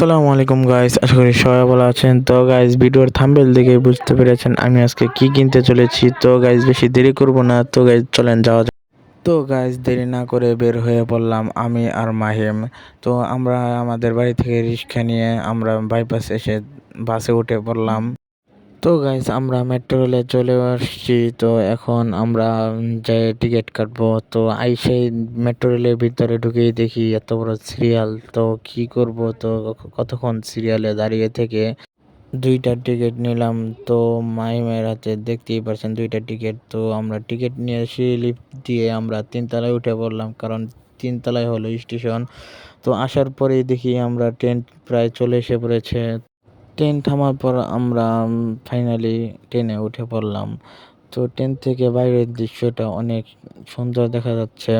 আসসালামু আলাইকুম গাইস আশা করি সবাই ভালো আছেন। তো গাইস ভিডিওর থাম্বেল দেখে বুঝতে পেরেছেন আমি আজকে কি কিনতে চলেছি। তো গাইস বেশি দেরি করব না। তো গাইস চলেন, যাওয়া যাক। তো গাইস দেরি না করে বের হয়ে পড়লাম আমি আর মাহিম। তো, আমরা আমাদের বাড়ি থেকে রিক্সা নিয়ে আমরা বাইপাস এসে বাসে উঠে পড়লাম। তো গাইস আমরা মেট্রো রেলে চলে আসছি। তো এখন আমরা যে টিকিট কাটবো, তো আইসেই মেট্রো রেলের ভিতরে ঢুকেই দেখি এত বড় সিরিয়াল তো কি করব? তো কতক্ষণ সিরিয়ালে দাঁড়িয়ে থেকে দুইটা টিকিট নিলাম। তো মাইমের হাতে দেখতেই পারছেন দুইটা টিকিট তো আমরা টিকিট নিয়ে সিঁড়ি লিফট দিয়ে আমরা তিনতলায় উঠে পড়লাম, কারণ তিনতলায় হলো স্টেশন তো আসার পরেই দেখি আমরা ট্রেন প্রায় চলে এসে পড়েছে। ট্রেন থামার পর আমরা ফাইনালি ট্রেনে উঠে পড়লাম। তো ট্রেন থেকে বাইরের দৃশ্যটা অনেক সুন্দর দেখা যাচ্ছে।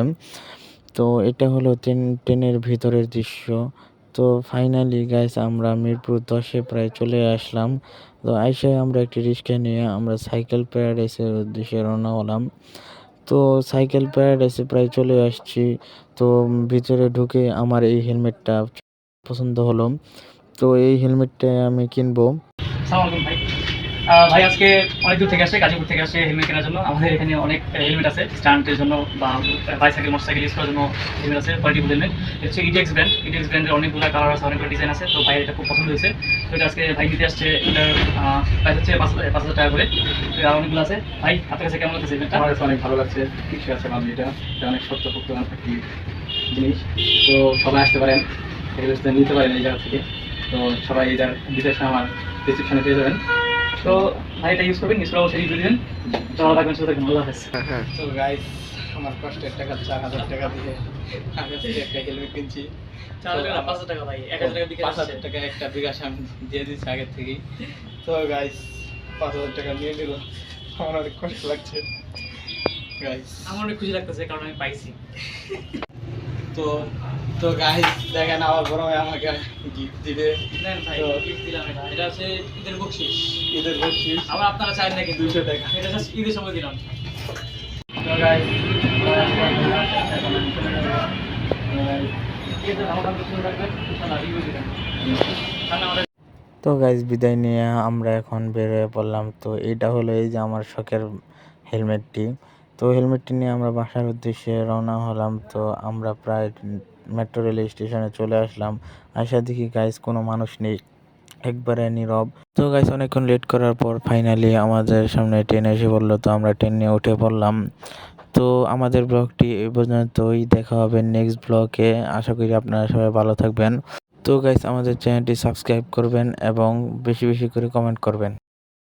তো এটা হলো ট্রেন ট্রেনের ভিতরের দৃশ্য। তো ফাইনালি গাইস আমরা মিরপুর দশে প্রায় চলে আসলাম। তো আইসে আমরা একটি রিক্সা নিয়ে আমরা সাইকেল প্যারাডাইসের উদ্দেশ্যে রওনা হলাম। তো সাইকেল প্যারাডাইসে প্রায় চলে আসছি। তো ভিতরে ঢুকে আমার এই হেলমেটটা পছন্দ হলো। তো এই হেলমেটটা আমি কিনবো। ভাই। ভাই আজকে অনেক দূর থেকে আসে গাজীপুর থেকে আসে হেলমেট কেনার জন্য। আমাদের এখানে অনেক হেলমেট আছে স্টান্টের জন্য বা বাইসাইকেল মোটরসাইকেল ইউজ করার জন্য হেলমেট আছে কোয়ালিটি হেলমেট হচ্ছে ইডিএক্স ব্র্যান্ড ইডিএক্স ব্র্যান্ডের অনেকগুলো কালার আছে অনেকগুলো ডিজাইন আছে তো ভাই এটা খুব পছন্দ হয়েছে। তো এটা আজকে ভাই নিতে আসছে এটার প্রাইস হচ্ছে পাঁচ হাজার পাঁচ হাজার টাকা করে। তো আর অনেকগুলো আছে। ভাই আপনার কাছে কেমন লাগছে হেলমেটটা? আমার অনেক ভালো লাগছে ঠিক আছে ভালো এটা। এটা অনেক সত্য সত্য একটি জিনিস। তো সবাই আসতে পারেন এগুলো নিতে পারেন এই জায়গা থেকে। তো সবাই জায়গা ডিসক্রিপশন আমার ডিসক্রিপশনে পেয়ে যাবেন। তো ভাই এটা ইউজ করবেন ইউজ করা অবশ্যই রিভিউ দিবেন। তো ভালো থাকবেন সুস্থ থাকবেন আল্লাহ হাফেজ। তো গাইস আমার কষ্টের টাকা চার হাজার টাকা দিয়ে আগে থেকে একটা হেলমেট কিনছি। চার হাজার টাকা পাঁচ হাজার টাকা ভাই এক হাজার টাকা বিকাশ পাঁচ হাজার টাকা একটা বিকাশ আমি দিয়ে দিচ্ছি আগের থেকেই। তো গাইস পাঁচ হাজার টাকা নিয়ে নিল। আমার অনেক কষ্ট লাগছে। গাইস আমার অনেক খুশি লাগতেছে কারণ আমি পাইছি। তো তো গাইস দেখেন আমার বড় ভাই আমাকে গিফট দিবে। নেন ভাই গিফট দিলাম এটা। এটা হচ্ছে ঈদের বকশিস ঈদের বকশিস আবার আপনারা চাই না কিন্তু 200 টাকা। এটা জাস্ট ঈদের সময় দিলাম। তো তো গাইজ বিদায় নিয়ে আমরা এখন বের হয়ে পড়লাম। তো এটা হলো এই যে আমার শখের হেলমেটটি। তো হেলমেটটি নিয়ে আমরা বাসার উদ্দেশ্যে রওনা হলাম। তো আমরা প্রায় মেট্রো রেল স্টেশনে চলে আসলাম। আসা দেখি গাইজ কোনো মানুষ নেই। একবারে নীরব। তো গাইজ অনেকক্ষণ লেট করার পর ফাইনালি আমাদের সামনে ট্রেন এসে পড়ল। তো আমরা ট্রেন নিয়ে উঠে পড়লাম। তো আমাদের ব্লগটি এই পর্যন্তই। দেখা হবে নেক্সট ব্লগে। আশা করি আপনারা সবাই ভালো থাকবেন। তো গাইস আমাদের চ্যানেলটি সাবস্ক্রাইব করবেন এবং বেশি বেশি করে কমেন্ট করবেন।